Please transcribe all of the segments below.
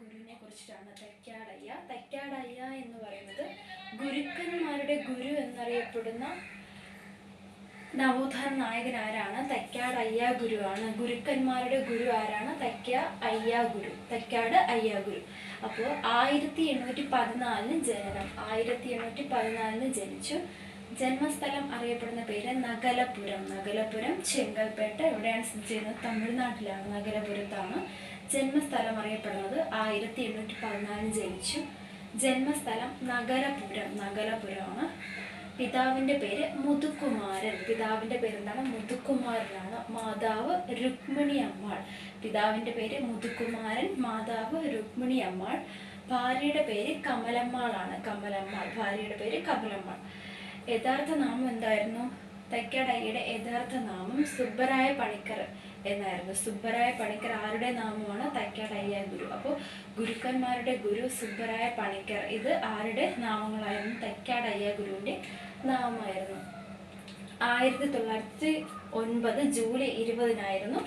ഗുരുവിനെ കുറിച്ചിട്ടാണ് തൈക്കാടയ്യ തൈക്കാടയ്യ എന്ന് പറയുന്നത് ഗുരുക്കന്മാരുടെ ഗുരു എന്നറിയപ്പെടുന്ന നവോത്ഥാന നായകൻ ആരാണ്? തൈക്കാട് അയ്യ ഗുരുവാണ് ഗുരുക്കന്മാരുടെ ഗുരു ആരാണ്? തൈക്ക അയ്യ ഗുരു. തൈക്കാട് അയ്യ ഗുരു. അപ്പോൾ ആയിരത്തി എണ്ണൂറ്റി പതിനാലിന് ജനനം. ആയിരത്തി എണ്ണൂറ്റി പതിനാലിന് ജനിച്ചു. ജന്മസ്ഥലം അറിയപ്പെടുന്ന പേര് നഗലപുരം. നഗലപുരം ചെങ്കൽപ്പേട്ട എവിടെയാണ് സ്ഥിതി ചെയ്യുന്നത്? തമിഴ്നാട്ടിലാണ്. നഗലപുരത്താണ്. ജന്മസ്ഥലം അറിയപ്പെടുന്നത് ആയിരത്തി എണ്ണൂറ്റി പതിനാലിൽ ജനിച്ചു. ജന്മസ്ഥലം നഗരപുരം നഗരപുരമാണ്. പിതാവിന്റെ പേര് മുതുകുമാരൻ പിതാവിന്റെ പേരെന്താണ്? മുതുകുമാരനാണ് മാതാവ് രുക്മിണി അമ്മാൾ. പിതാവിന്റെ പേര് മുതുകുമാരൻ മാതാവ് രുക്മിണി അമ്മാൾ. ഭാര്യയുടെ പേര് കമലമ്മാളാണ്. കമലമ്മാൾ. ഭാര്യയുടെ പേര് കമലമ്മാൾ. യഥാർത്ഥ നാമം എന്തായിരുന്നു? തയ്ക്കാടയ്യയുടെ യഥാർത്ഥ നാമം സുബ്ബരായ പണിക്കർ. എന്നായിരുന്നു. സുബ്ബരായ പണിക്കർ ആരുടെ നാമമാണ്? തൈക്കാടയ്യ ഗുരു. അപ്പോൾ ഗുരുക്കന്മാരുടെ ഗുരു സുബ്ബരായ പണിക്കർ. ഇത് ആരുടെ നാമങ്ങളായിരുന്നു? തൈക്കാടയ്യ ഗുരുവിന്റെ നാമമായിരുന്നു. ആയിരത്തി തൊള്ളായിരത്തി ഒൻപത് ജൂലൈ ഇരുപതിനായിരുന്നു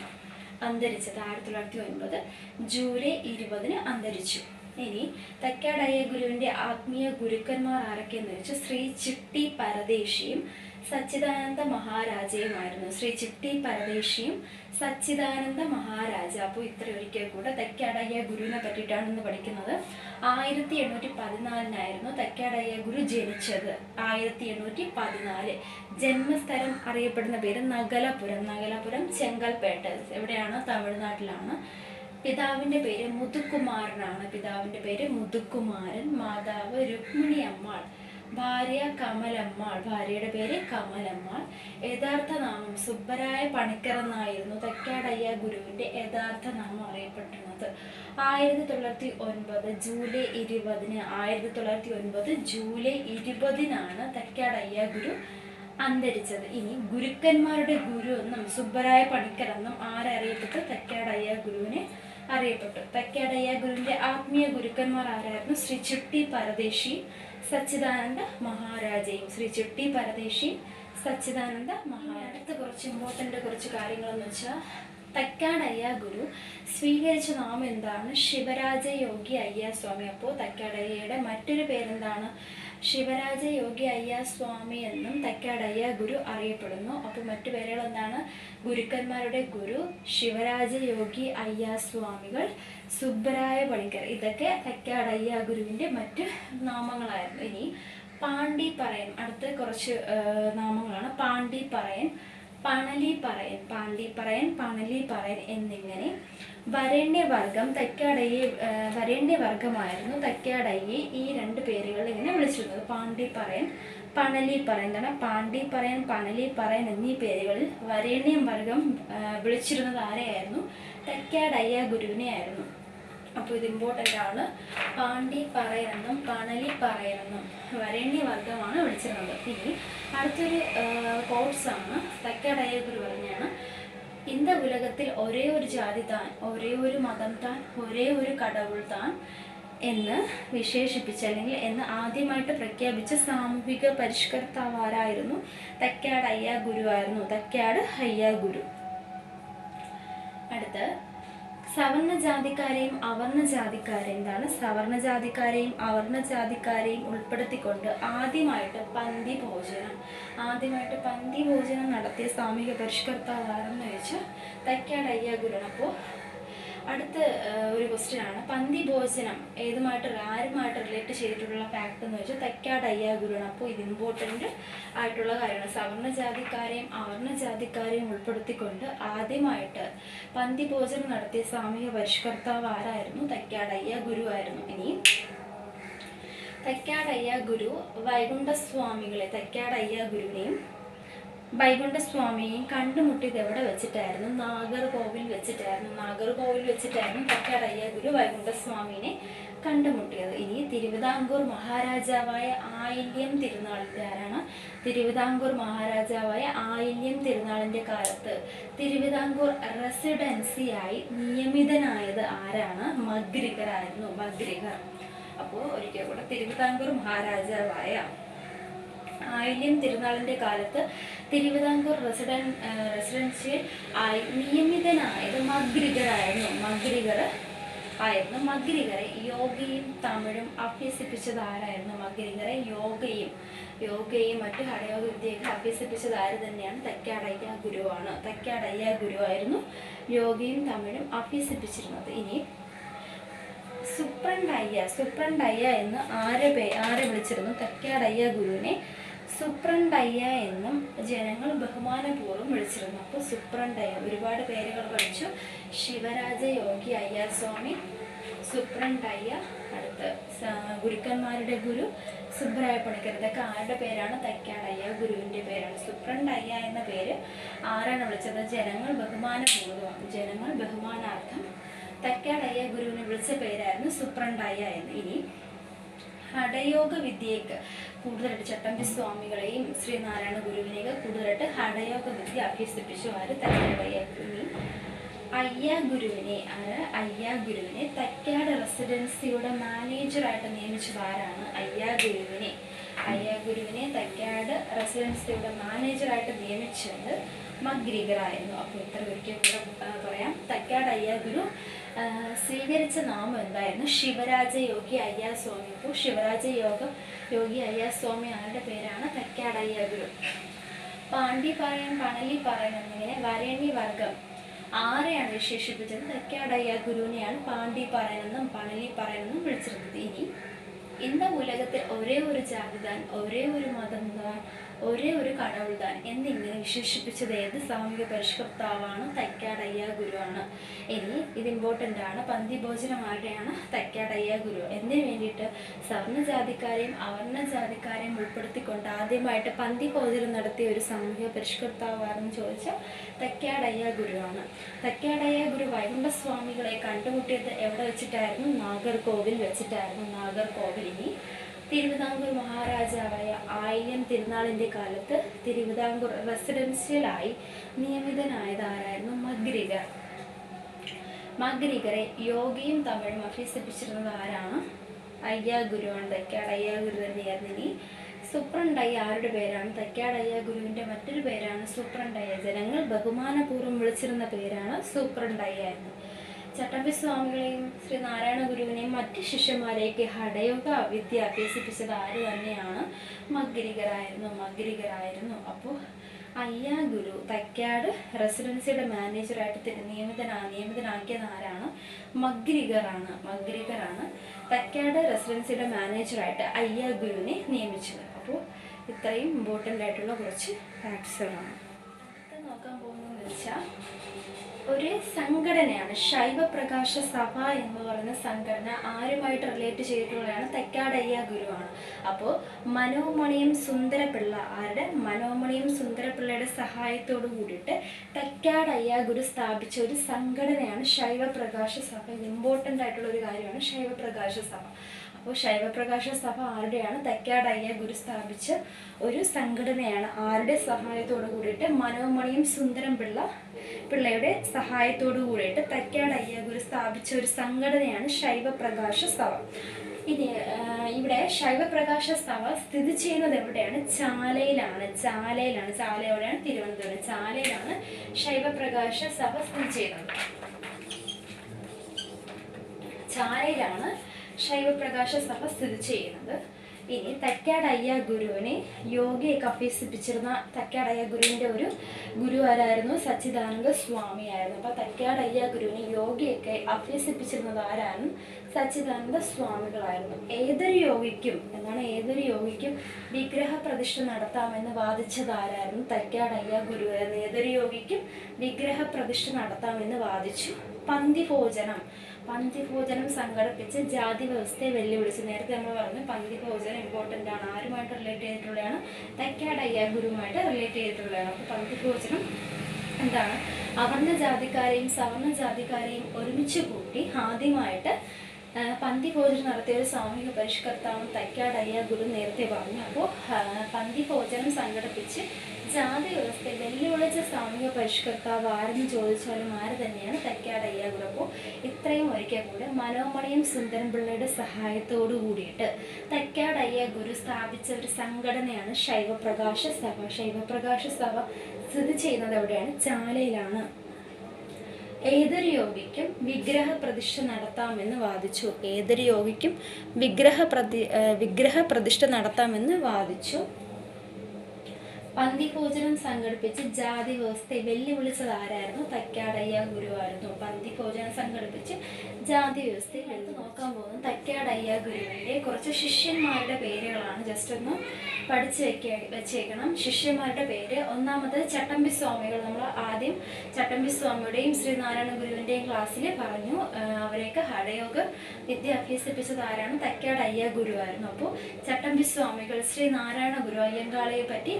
അന്തരിച്ചത്. ആയിരത്തി തൊള്ളായിരത്തി ഒൻപത് ജൂലൈ ഇരുപതിന് അന്തരിച്ചു. ഇനി തക്കാടയ്യ ഗുരുവിന്റെ ആത്മീയ ഗുരുക്കന്മാർ ആരൊക്കെയെന്ന് വെച്ചാൽ ശ്രീ ചിട്ടി പരദേശിയും സച്ചിദാനന്ദ മഹാരാജയുമായിരുന്നു. ശ്രീ ചിട്ടി പരദേശിയും സച്ചിദാനന്ദ മഹാരാജ. അപ്പോൾ ഇത്ര ഒരിക്കൽ കൂടെ തെക്കാടയ്യ ഗുരുവിനെ പറ്റിയിട്ടാണ് ഇന്ന് പഠിക്കുന്നത്. ആയിരത്തി എണ്ണൂറ്റി പതിനാലിനായിരുന്നു തെക്കാടയ്യ ഗുരു ജനിച്ചത്. ആയിരത്തി എണ്ണൂറ്റി പതിനാല് ജന്മസ്ഥലം അറിയപ്പെടുന്ന പേര് നഗലപുരം. നഗലപുരം ചെങ്കൽപേട്ട. എവിടെയാണ്? തമിഴ്നാട്ടിലാണ്. പിതാവിന്റെ പേര് മുതുകുമാരനാണ് പിതാവിന്റെ പേര് മുതുകുമാരൻ മാതാവ് രുക്മിണി അമ്മാൾ ഭാര്യ കമലമ്മാൾ. ഭാര്യയുടെ പേര് കമലമ്മാൾ. യഥാർത്ഥ നാമം സുബ്ബരായ പണിക്കർ എന്നായിരുന്നു തെക്കാടയ്യ ഗുരുവിന്റെ യഥാർത്ഥ നാമം അറിയപ്പെട്ടിരുന്നത്. ആയിരത്തി തൊള്ളായിരത്തി ഒൻപത് ജൂലൈ ഇരുപതിന് ആയിരത്തി തൊള്ളായിരത്തി ഒൻപത് ജൂലൈ ഇരുപതിനാണ് തെക്കാടയ്യ ഗുരു അന്തരിച്ചത്. ഇനി ഗുരുക്കന്മാരുടെ ഗുരു എന്നും സുബ്ബരായ പണിക്കർ എന്നും ആരറിയപ്പെട്ടു തെക്കാടയ്യ ഗുരുവിനെ അറിയപ്പെട്ടു. തക്കാടയ്യ ഗുരുവിന്റെ ആത്മീയ ഗുരുക്കന്മാർ ആരായിരുന്നു? ശ്രീ ചുട്ടി പരദേശി സച്ചിദാനന്ദ മഹാരാജയും. ശ്രീ ചുട്ടി പരദേശി സച്ചിദാനന്ദ മഹാരാജ അടുത്ത കുറച്ച് ഇമ്പോർട്ടന്റ് കുറച്ച് കാര്യങ്ങളെന്ന് വെച്ചാൽ തക്കാടയ്യ ഗുരു സ്വീകരിച്ച നാമം എന്താണ്? ശിവരാജ യോഗി അയ്യ സ്വാമി അപ്പോൾ തക്കാടയ്യയുടെ മറ്റൊരു പേരെന്താണ്? ശിവരാജ യോഗി അയ്യ സ്വാമി എന്നും തക്കാടയ്യ ഗുരു അറിയപ്പെടുന്നു. അപ്പോൾ മറ്റു പേരുകൾ എന്താണ്? ഗുരുക്കന്മാരുടെ ഗുരു ശിവരാജ യോഗി അയ്യ സ്വാമികൾ സുബ്രായ പണിക്കർ. ഇതൊക്കെ തക്കാടയ്യ ഗുരുവിന്റെ മറ്റ് നാമങ്ങളായിരുന്നു. ഇനി പാണ്ഡി പറയൻ. അടുത്ത കുറച്ച് നാമങ്ങളാണ്. പാണ്ഡി പറയൻ പണലി പറയൻ പാണ്ടി പറയൻ പണലി പറയൻ എന്നിങ്ങനെ വരേണ്യവർഗം തക്കാടയെ വരണ്യവർഗമായിരുന്നു തക്കാടയ്യെ ഈ രണ്ട് പേരുകൾ ഇങ്ങനെ വിളിച്ചിരുന്നത്. പാണ്ടി പറയൻ പണലി പറയൻ. എന്താണ് പാണ്ഡി പറയൻ പണലി പറയൻ എന്നീ പേരുകളിൽ വരേണ്യം വർഗം വിളിച്ചിരുന്നത് ആരെയായിരുന്നു? തക്കാടയ്യ ഗുരുവിനെ ആയിരുന്നു അപ്പോൾ ഇത് ഇമ്പോർട്ടന്റ് ആണ്. പാണ്ടി പറയെന്നും പണലി പറയെന്നും വരേണ്യ വർഗമാണ് വിളിച്ചിരുന്നത്. ഇനി അടുത്തൊരു കോഴ്സാണ് തക്ക ഡയബർ പറഞ്ഞാണ്. ഇന്ത ഉലകത്തിൽ ഒരേ ഒരു ജാതി താൻ ഒരേ ഒരു മതം താൻ ഒരേ ഒരു കടവുൾ താൻ എന്ന് വിശേഷിപ്പിച്ച അല്ലെങ്കിൽ എന്ന് ആദ്യമായിട്ട് പ്രഖ്യാപിച്ച സാമൂഹിക പരിഷ്കർത്താവ് ആരായിരുന്നു തക്കാട് അയ്യാ ഗുരു ആയിരുന്നു. തക്കാട് അയ്യാ ഗുരു. അടുത്ത് സവർണ ജാതിക്കാരെയും അവർണ ജാതിക്കാരെയും എന്താണ് സവർണ ജാതിക്കാരെയും അവർണ ജാതിക്കാരെയും ഉൾപ്പെടുത്തിക്കൊണ്ട് ആദ്യമായിട്ട് പന്തി ഭോജനം ആദ്യമായിട്ട് പന്തി ഭോജനം നടത്തിയ സാമൂഹിക പരിഷ്കർത്താവ് ആരെന്ന് ചോദിച്ചാൽ തൈക്കാട് അയ്യ അപ്പോൾ അടുത്ത ഒരു ക്വസ്റ്റ്യൻ ആണ്. പന്തി ഭോജനം ഏതുമായിട്ട് ആരുമായിട്ട് റിലേറ്റ് ചെയ്തിട്ടുള്ള ഫാക്ട് എന്ന് വെച്ചാൽ തെക്കാട് അയ്യാഗുരുവാണ് അപ്പോൾ ഇത് ഇമ്പോർട്ടന്റ് ആയിട്ടുള്ള കാര്യമാണ്. സവർണ ജാതിക്കാരെയും അവർണ ജാതിക്കാരെയും ഉൾപ്പെടുത്തിക്കൊണ്ട് ആദ്യമായിട്ട് പന്തി ഭോജനം നടത്തിയ സാമൂഹിക പരിഷ്കർത്താവ് ആരായിരുന്നു? തെക്കാട് ഗുരു ആയിരുന്നു. ഇനി തൈക്കാടയ്യ ഗുരു വൈകുണ്ഠസ്വാമികളെ തൈക്കാടയ്യ ഗുരുവിനെയും വൈകുണ്ഠസ്വാമിയെയും കണ്ടുമുട്ടിയത് എവിടെ വെച്ചിട്ടായിരുന്നു? നാഗർകോവിൽ വെച്ചിട്ടായിരുന്നു. നാഗർകോവിൽ വെച്ചിട്ടായിരുന്നു തക്കാടയ്യ ഗുരു വൈകുണ്ഠസ്വാമിനെ കണ്ടുമുട്ടിയത്. ഇനി തിരുവിതാംകൂർ മഹാരാജാവായ ആയില്യം തിരുനാളിന്റെ ആരാണ്? തിരുവിതാംകൂർ മഹാരാജാവായ ആയില്യം തിരുനാളിന്റെ കാലത്ത് തിരുവിതാംകൂർ റെസിഡൻസിയായി നിയമിതനായത് ആരാണ്? മഗ്രികറായിരുന്നു മഗ്രികർ. അപ്പോൾ ഒരിക്കൽ കൂടെ തിരുവിതാംകൂർ മഹാരാജാവായ ആയില്യം തിരുനാളിന്റെ കാലത്ത് തിരുവിതാംകൂർ റെസിഡൻ റെസിഡൻസിയിൽ ആയി നിയമിതനായത് മഗ്രികരായിരുന്നു മഗ്രികർ ആയിരുന്നു. മഗ്രികരെ യോഗയും തമിഴും അഭ്യസിപ്പിച്ചത് ആരായിരുന്നു? മഗ്രികരെ യോഗയും യോഗയും മറ്റു ഹടയോഗ വിദ്യയൊക്കെ അഭ്യസിപ്പിച്ചത് ആര് തന്നെയാണ്? തക്കാടയ്യ ഗുരുവാണ്. തക്കാടയ്യ ഗുരുവായിരുന്നു യോഗയും തമിഴും അഭ്യസിപ്പിച്ചിരുന്നത്. ഇനി സുപ്രണ്ടയ്യ സുപ്രണ്ടയ്യ എന്ന് ആരെ പേ ആരെ വിളിച്ചിരുന്നു? തക്കാടയ്യ ഗുരുവിനെ സുപ്രണ്ടയ്യ എന്നും ജനങ്ങൾ ബഹുമാനപൂർവം വിളിച്ചിരുന്നു. അപ്പോൾ സുപ്രണ്ടയ്യ ഒരുപാട് പേരുകൾ പഠിച്ചു. ശിവരാജ യോഗി അയ്യർ സ്വാമി സുപ്രണ്ടയ്യ അടുത്ത് ഗുരുക്കന്മാരുടെ ഗുരു സുബ്രായ പണിക്കർ. ഇതൊക്കെ ആരുടെ പേരാണ്? തക്കാടയ്യ ഗുരുവിന്റെ പേരാണ്. സുപ്രണ്ടയ്യ എന്ന പേര് ആരാണ് വിളിച്ചത്? ജനങ്ങൾ ബഹുമാനപൂർവം ജനങ്ങൾ ബഹുമാനാർത്ഥം തക്കാടയ്യ ഗുരുവിനെ വിളിച്ച പേരായിരുന്നു സുപ്രണ്ടയ്യ എന്ന്. ഇനി ഹഠയോഗ വിദ്യയൊക്കെ കൂടുതലായിട്ട് ചട്ടമ്പി സ്വാമികളെയും ശ്രീനാരായണ ഗുരുവിനെയൊക്കെ കൂടുതലായിട്ട് ഹഠയോഗ വിദ്യ അഭ്യസിപ്പിച്ചു ആര് തയ്യാറായി അയ്യ ഗുരുവിനെ ആര്? അയ്യ ഗുരുവിനെ തക്കാട് റെസിഡൻസിയുടെ മാനേജറായിട്ട് നിയമിച്ചത് ആരാണ് അയ്യ ഗുരുവിനെ. അയ്യ ഗുരുവിനെ തക്കാട് റെസിഡൻസിയുടെ മാനേജറായിട്ട് നിയമിച്ചത് മഗ്രിഗറായിരുന്നു അപ്പോൾ ഇത്ര ഒരിക്കൽ കൂടെ പറയാം. തക്കാട് അയ്യാഗുരു സ്വീകരിച്ച നാമം എന്തായിരുന്നു? ശിവരാജ യോഗി അയ്യാസ്വാമി. അപ്പോൾ ശിവരാജ യോഗ യോഗി അയ്യാസ്വാമി ആരുടെ പേരാണ്? തക്കാട് അയ്യാഗുരു പാണ്ഡി പണലി പാറയം എന്നിങ്ങനെ വരേണ്യ വർഗം. ആരെയാണ് വിശേഷിപ്പിച്ചത്? തെക്കാടയ്യ ഗുരുവിനെയാണ് പാണ്ഡി പറയുന്നതും പണലി പറയുന്നതും വിളിച്ചിരുന്നത്. ഇനി ഇന്ന് ഉലകത്തിൽ ഒരേ ഒരു ജാതിതാൻ ഒരേ ഒരു മതം ഒരേ ഒരു കടവുൾദാൻ എന്നിങ്ങനെ വിശേഷിപ്പിച്ചത് ഏത് സാമൂഹിക പരിഷ്കർത്താവാണ്? തൈക്കാടയ്യ ഗുരുവാണ്. ഇനി ഇത് ഇമ്പോർട്ടന്റ് ആണ്. പന്തി ഭോജനം ആരുടെയാണ് തൈക്കാടയ്യ ഗുരു. എന്തിനു വേണ്ടിയിട്ട്? സവർണ ജാതിക്കാരെയും അവർണ ജാതിക്കാരെയും ഉൾപ്പെടുത്തിക്കൊണ്ട് ആദ്യമായിട്ട് പന്തി ഭോജനം നടത്തിയ ഒരു സാമൂഹിക പരിഷ്കർത്താവാണെന്ന് ചോദിച്ചാൽ തൈക്കാടയ്യ ഗുരുവാണ്. തൈക്കാടയ്യ ഗുരു വൈകുണ്ഠസ്വാമികളെ കണ്ടുമുട്ടിയത് എവിടെ വെച്ചിട്ടായിരുന്നു? നാഗർകോവിൽ വെച്ചിട്ടായിരുന്നു നാഗർകോവിൽ. ഇനി തിരുവിതാംകൂർ മഹാരാജാവായ ആയിരം തിരുനാളിന്റെ കാലത്ത് തിരുവിതാംകൂർ റെസിഡൻഷ്യലായി നിയമിതനായത് ആരായിരുന്നു മഗ്രിഗർ. മഗ്രിഗറെ യോഗയും തമിഴും അഭ്യസിപ്പിച്ചിരുന്നത് ആരാണ്? അയ്യ ഗുരുവാണ് തൈക്കാട് അയ്യ ഗുരു തന്നെയായിരുന്നു ഇനി. സുപ്രണ്ടയ്യ ആരുടെ പേരാണ്? തൈക്കാട് അയ്യ ഗുരുവിന്റെ മറ്റൊരു പേരാണ് സുപ്രണ്ടയ്യ ജനങ്ങൾ ബഹുമാനപൂർവം വിളിച്ചിരുന്ന പേരാണ് സുപ്രണ്ടയ്യ എന്ന് ചട്ടമ്പി സ്വാമികളെയും ശ്രീ നാരായണ ഗുരുവിനെയും മറ്റ് ശിഷ്യന്മാരെയൊക്കെ ഹഠയോഗ വിദ്യ അഭ്യസിപ്പിച്ചത് ആര് തന്നെയാണ്? മഗ്രികരായിരുന്നു മഗ്രികരായിരുന്നു. അപ്പോൾ അയ്യാ ഗുരു തൈക്കാട് റെസിഡൻസിയുടെ മാനേജറായിട്ട് തിരു നിയമിതനാ നിയമിതനാക്കിയത് ആരാണ്? മഗ്രികറാണ് മഗ്രികറാണ് തൈക്കാട് റെസിഡൻസിയുടെ മാനേജറായിട്ട് അയ്യാ ഗുരുവിനെ നിയമിച്ചത്. അപ്പോൾ ഇത്രയും ഇമ്പോർട്ടന്റ് ആയിട്ടുള്ള കുറച്ച് ഫാക്ട്സുകളാണ് നോക്കാൻ പോകുന്നതെന്ന് വെച്ചാൽ ഒരു സംഘടനയാണ് ശൈവപ്രകാശ സഭ എന്ന് പറയുന്ന സംഘടന ആരുമായിട്ട് റിലേറ്റ് ചെയ്തിട്ടുള്ളതാണ് തെക്കാടയ്യ ഗുരുവാണ്. അപ്പോൾ മനോമണിയും സുന്ദരപിള്ള ആരുടെ? മനോമണിയും സുന്ദരപിള്ളയുടെ സഹായത്തോടു കൂടിയിട്ട് തെക്കാടയ്യ ഗുരു സ്ഥാപിച്ച ഒരു സംഘടനയാണ് ശൈവപ്രകാശ സഭ ഇമ്പോർട്ടന്റ് ആയിട്ടുള്ള ഒരു കാര്യമാണ് ശൈവപ്രകാശ സഭ അപ്പോൾ ശൈവപ്രകാശ സഭ ആരുടെയാണ്? തക്കാടയ്യ ഗുരു സ്ഥാപിച്ച ഒരു സംഘടനയാണ്. ആരുടെ സഹായത്തോടു കൂടിയിട്ട്? മനോമണിയും സുന്ദരം പിള്ള പിള്ളയുടെ സഹായത്തോടു കൂടിയിട്ട് തക്കാടയ്യ ഗുരു സ്ഥാപിച്ച ഒരു സംഘടനയാണ് ശൈവപ്രകാശ സഭ. ഇനി ഇവിടെ ശൈവപ്രകാശ സഭ സ്ഥിതി ചെയ്യുന്നത് എവിടെയാണ്? ചാലയിലാണ്. ചാലയിലാണ്. ചാല എവിടെയാണ് തിരുവനന്തപുരം. ചാലയിലാണ് ശൈവപ്രകാശ സഭ സ്ഥിതി ചെയ്യുന്നത്. ചാലയിലാണ് ശൈവപ്രകാശ സഭ സ്ഥിതി ചെയ്യുന്നത്. ഇനി തക്കാടയ്യ ഗുരുവിനെ യോഗയൊക്കെ അഭ്യസിപ്പിച്ചിരുന്ന തക്കാടയ്യ ഗുരുവിന്റെ ഒരു ഗുരു ആരായിരുന്നു? സച്ചിദാനന്ദ സ്വാമിയായിരുന്നു അപ്പോൾ തക്കാടയ്യ ഗുരുവിനെ യോഗയൊക്കെ അഭ്യസിപ്പിച്ചിരുന്നത് ആരാണ്? സച്ചിദാനന്ദ സ്വാമികളായിരുന്നു. ഏതൊരു യോഗിക്കും എന്നാണ് ഏതൊരു യോഗിക്കും വിഗ്രഹ പ്രതിഷ്ഠ നടത്താമെന്ന് വാദിച്ചത് ആരായിരുന്നു? തക്കാടയ്യ ഗുരുവായിരുന്നു ഏതൊരു യോഗിക്കും വിഗ്രഹ പ്രതിഷ്ഠ നടത്താമെന്ന് വാദിച്ചു. പന്തിഭോജനം. പന്തിഭോജനം സംഘടിപ്പിച്ച് ജാതി വ്യവസ്ഥയെ വെല്ലുവിളിച്ച്. നേരത്തെ നമ്മൾ പറഞ്ഞു പന്തിഭോജനം ഇമ്പോർട്ടന്റ് ആണ്. ആരുമായിട്ട് റിലേറ്റ് ചെയ്തിട്ടുള്ളതാണ്? തൈക്കാട് ഗുരുവുമായിട്ട് റിലേറ്റ് ചെയ്തിട്ടുള്ളതാണ്. അപ്പോൾ പന്തിഭോജനം എന്താണ്? അവർണ ജാതിക്കാരെയും സവർണ ജാതിക്കാരെയും ഒരുമിച്ച് കൂട്ടി ആദ്യമായിട്ട് ആ, പന്തിഭോജനം നടത്തിയ ഒരു സാമൂഹിക പരിഷ്കർത്താവ് തൈക്കാടയ്യ ഗുരു നേരത്തെ പറഞ്ഞു. അപ്പോൾ പന്തി ഭോജനം സംഘടിപ്പിച്ച് ജാതി വ്യവസ്ഥയെ വെല്ലുവിളിച്ച സാമൂഹിക പരിഷ്കർത്താവ് ആരെന്ന് ചോദിച്ചാലും ആര് തന്നെയാണ് തൈക്കാടയ്യ ഗുരു? അപ്പോൾ ഇത്രയും ഒരിക്കൽ കൂടെ മനോമണിയും സുന്ദരൻ പിള്ളയുടെ സഹായത്തോടു കൂടിയിട്ട് തൈക്കാടയ്യ ഗുരു സ്ഥാപിച്ച ഒരു സംഘടനയാണ് ശൈവപ്രകാശ സഭ. ശൈവപ്രകാശ സഭ സ്ഥിതി ചെയ്യുന്നത് എവിടെയാണ്? ചാലയിലാണ്. ഏതൊരു യോഗിക്കും വിഗ്രഹ പ്രതിഷ്ഠ നടത്താമെന്ന് വാദിച്ചു. ഏതൊരു യോഗിക്കും വിഗ്രഹ പ്രതി വിഗ്രഹ പ്രതിഷ്ഠ നടത്താമെന്ന് വാദിച്ചു. പന്തിഭോജനം സംഘടിപ്പിച്ച് ജാതി വ്യവസ്ഥയെ വെല്ലുവിളിച്ചത് ആരായിരുന്നു? തക്കാടയ്യ ഗുരുവായിരുന്നു. പന്തിഭോജനം സംഘടിപ്പിച്ച് ജാതി വ്യവസ്ഥയെ എടുത്ത് നോക്കാൻ പോകുന്നത് തക്കാടയ്യ ഗുരുവിന്റെ കുറച്ച് ശിഷ്യന്മാരുടെ പേരുകളാണ് ജസ്റ്റ് ഒന്ന് പഠിച്ചു വെക്ക വെച്ചേക്കണം. ശിഷ്യന്മാരുടെ പേര്. ഒന്നാമത് ചട്ടമ്പി സ്വാമികൾ. നമ്മൾ ആദ്യം ചട്ടമ്പി സ്വാമിയുടെയും ശ്രീനാരായണ ഗുരുവിന്റെയും ക്ലാസ്സിൽ പറഞ്ഞു. അവരെയൊക്കെ ഹഠയോഗ വിദ്യ അഭ്യസിപ്പിച്ചത് ആരാണ്? തക്കാടയ്യ ഗുരുവായിരുന്നു. അപ്പോൾ ചട്ടമ്പി സ്വാമികൾ ശ്രീനാരായണ ഗുരു അയ്യങ്കാളയെ പറ്റി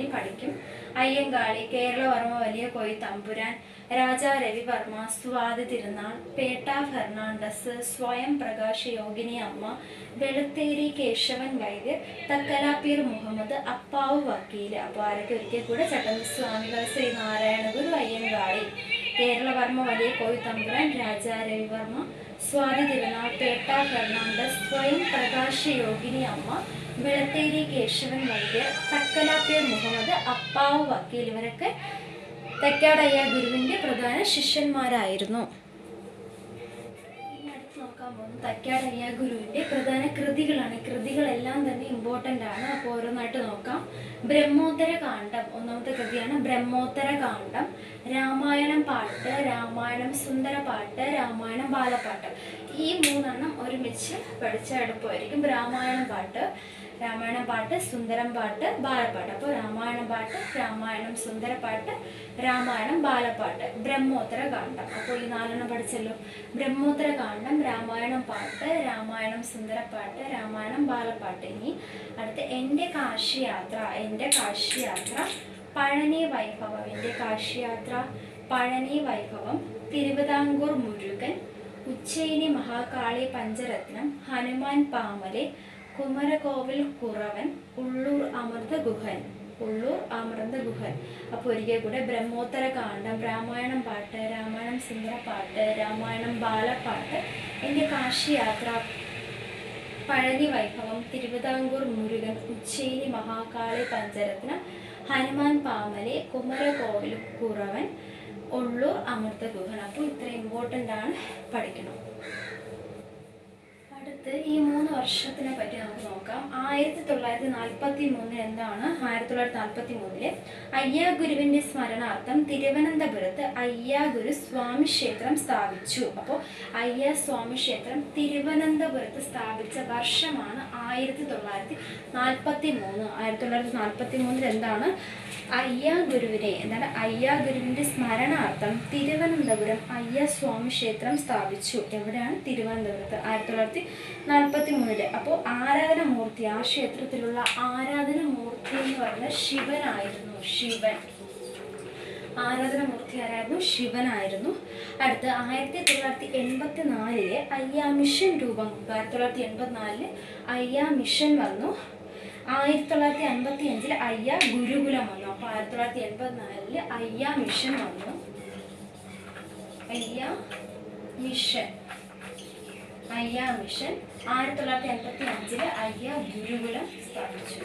നമ്മളിനി പഠിക്കും. അയ്യങ്കാളി കേരളവർമ്മ വലിയ കോയി തമ്പുരാൻ രാജാ രവിവർമ്മ സ്വാതി തിരുനാൾ പേട്ട ഫെർണാണ്ടസ് സ്വയം പ്രകാശ് യോഗിനി അമ്മ വെളുത്തേരി കേശവൻ വൈദ്യർ തക്കലാപ്പീർ മുഹമ്മദ് അപ്പാവ് വക്കീൽ അപ്പോൾ ആരൊക്കെ ഒരിക്കൽ കൂടെ ചട്ടമ്പ സ്വാമികൾ ശ്രീ ഗുരു അയ്യങ്കാളി. കേരളവർമ്മ വലിയ കോയി തമ്പുരാൻ രാജാ രവിവർമ്മ സ്വാതി തിരുനാൾ പേട്ട ഫെർണാണ്ടസ് സ്വയം പ്രകാശ് യോഗിനി അമ്മ വെളുത്തേരി കേശവൻ വൈദ്യർ തക്കലാപ്പിയ മുഹമ്മദ് അപ്പാവ് വക്കീൽ ഇവരൊക്കെ തെക്കാടയ്യ ഗുരുവിന്റെ പ്രധാന ശിഷ്യന്മാരായിരുന്നു. നോക്കാൻ പോകുന്നത് ഗുരുവിന്റെ പ്രധാന കൃതികളാണ്. കൃതികളെല്ലാം തന്നെ ഇമ്പോർട്ടന്റ് ആണ്. അപ്പോൾ ഓരോന്നായിട്ട് നോക്കാം. ബ്രഹ്മോത്തര കാണ്ഡം ഒന്നാമത്തെ കൃതിയാണ്. ബ്രഹ്മോത്തര കാണ്ഡം. രാമായണം പാട്ട് രാമായണം സുന്ദര പാട്ട് രാമായണം ബാലപ്പാട്ട് ഈ മൂന്നെണ്ണം ഒരുമിച്ച് പഠിച്ച എളുപ്പമായിരിക്കും രാമായണം പാട്ട്. രാമായണം പാട്ട് സുന്ദരം പാട്ട് ബാലപ്പാട്ട് അപ്പോൾ രാമായണ പാട്ട് രാമായണം സുന്ദര പാട്ട് രാമായണം ബാലപ്പാട്ട് ബ്രഹ്മോത്തര കാണ്ഡം. അപ്പോൾ ഈ നാലെണ്ണം പഠിച്ചല്ലോ. ബ്രഹ്മോത്തര കാണ്ഡം രാമായണം പാട്ട് രാമായണം സുന്ദര പാട്ട് രാമായണം ബാലപ്പാട്ട് ഇനി അടുത്ത് എന്റെ കാശിയാത്ര എന്റെ കാശിയാത്ര പഴനി വൈഭവം. എന്റെ കാശിയാത്ര പഴനി വൈഭവം തിരുവിതാംകൂർ മുരുകൻ ഉച്ചയിനി മഹാകാളി പഞ്ചരത്നം ഹനുമാൻ പാമലെ കുമരകോവിൽ കുറവൻ ഉള്ളൂർ അമൃത ഗുഹൻ ഉള്ളൂർ അമൃത ഗുഹൻ. അപ്പോൾ ഒരിക്കൽ കൂടെ ബ്രഹ്മോത്തര കാണ്ഡം രാമായണം പാട്ട് രാമായണം സുന്ദര പാട്ട് രാമായണം ബാലപ്പാട്ട് എന്റെ കാശി യാത്ര പഴനി വൈഭവം തിരുവിതാംകൂർ മുരുകൻ ഉച്ചേരി മഹാകാളി പഞ്ചരത്നം ഹനുമാൻ പാമലെ കുമരകോവിൽ കുറവൻ ഉള്ളൂർ അമൃത ഗുഹൻ. അപ്പോൾ ഇത്ര ഇമ്പോർട്ടന്റ് ആണ് പഠിക്കണം. അടുത്ത് ഈ മൂന്ന് വർഷത്തിനെ പറ്റി നമുക്ക് നോക്കാം. ആയിരത്തി തൊള്ളായിരത്തി നാൽപ്പത്തി മൂന്നിൽ എന്താണ്? ആയിരത്തി തൊള്ളായിരത്തി നാൽപ്പത്തി മൂന്നിൽ അയ്യാ ഗുരുവിന്റെ സ്മരണാർത്ഥം തിരുവനന്തപുരത്ത് അയ്യാ ഗുരു സ്വാമി ക്ഷേത്രം സ്ഥാപിച്ചു. അപ്പോൾ അയ്യാ സ്വാമി ക്ഷേത്രം തിരുവനന്തപുരത്ത് സ്ഥാപിച്ച വർഷമാണ് ആയിരത്തി തൊള്ളായിരത്തി നാൽപ്പത്തി മൂന്ന് ആയിരത്തി തൊള്ളായിരത്തി നാൽപ്പത്തി മൂന്നിൽ എന്താണ്? അയ്യാ ഗുരുവിനെ എന്താണ്? അയ്യാ ഗുരുവിന്റെ സ്മരണാർത്ഥം തിരുവനന്തപുരം അയ്യ സ്വാമി ക്ഷേത്രം സ്ഥാപിച്ചു. എവിടെയാണ്? തിരുവനന്തപുരത്ത്. ആയിരത്തി തൊള്ളായിരത്തി നാൽപ്പത്തി മൂന്നിൽ അപ്പോൾ ആരാധനമൂർത്തി ആ ക്ഷേത്രത്തിലുള്ള ആരാധനമൂർത്തി എന്ന് പറയുന്നത് ശിവനായിരുന്നു. ശിവൻ. ആരാധനമൂർത്തി ആരായിരുന്നു? ശിവനായിരുന്നു. അടുത്ത് ആയിരത്തി തൊള്ളായിരത്തി എൺപത്തി നാലിലെ അയ്യാ മിഷൻ രൂപം ആയിരത്തി തൊള്ളായിരത്തി എൺപത്തി നാലിൽ അയ്യാ മിഷൻ വന്നു. ആയിരത്തി തൊള്ളായിരത്തി അൻപത്തി അഞ്ചിൽ അയ്യ ഗുരുകുലം വന്നു. അപ്പോൾ ആയിരത്തി തൊള്ളായിരത്തി എൺപത്തി നാലിൽ അയ്യ മിഷൻ വന്നു. അയ്യ മിഷൻ. അയ്യ മിഷൻ ആയിരത്തി തൊള്ളായിരത്തി എൺപത്തി അഞ്ചിൽ അയ്യ ഗുരുകുലം സ്ഥാപിച്ചു.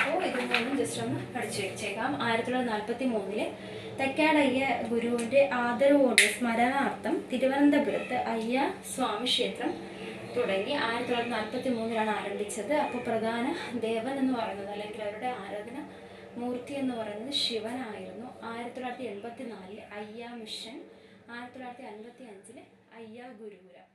അപ്പോൾ ഇത് മൂന്നും ജസ്റ്റ് ഒന്ന് പഠിച്ചു വെച്ചേക്കാം. ആയിരത്തി തൊള്ളായിരത്തി നാൽപ്പത്തി മൂന്നിൽ തെക്കാടയ്യ ഗുരുവിന്റെ ആദരവോടെ സ്മരണാർത്ഥം തിരുവനന്തപുരത്ത് അയ്യ സ്വാമി ക്ഷേത്രം തുടങ്ങി ആയിരത്തി തൊള്ളായിരത്തി നാൽപ്പത്തി മൂന്നിലാണ് ആരംഭിച്ചത്. അപ്പോൾ പ്രധാന ദേവൻ എന്ന് പറയുന്നത് അല്ലെങ്കിൽ അവരുടെ ആരാധന മൂർത്തി എന്ന് പറയുന്നത് ശിവനായിരുന്നു. ആയിരത്തി തൊള്ളായിരത്തി എൺപത്തി നാലിൽ അയ്യ മിഷൻ ആയിരത്തി തൊള്ളായിരത്തി അൻപത്തി അഞ്ചിൽ അയ്യ ഗുരുകുലം